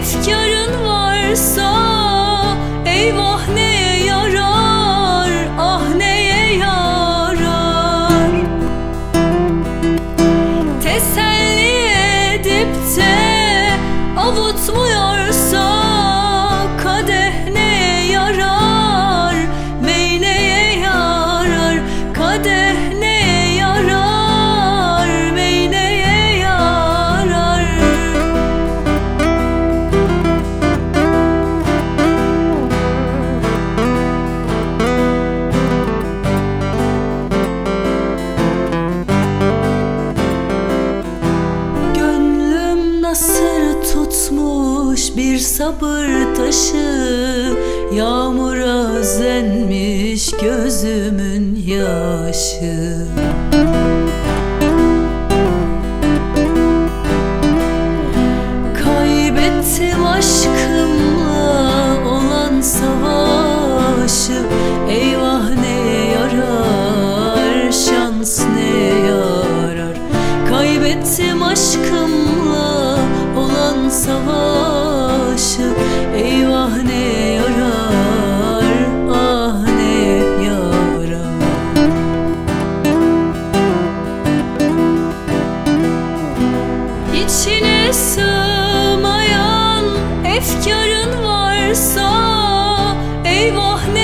efkarın sabır taşı Yağmura zenmiş gözümün yaşı. Kaybettim aşkımla olan savaşı. Eyvah ne yarar, şans ne yarar. Kaybettim aşkımla olan savaşı aşık Eyvah ne yarar Ah ne yarar İçine sığmayan Efkarın varsa Eyvah ne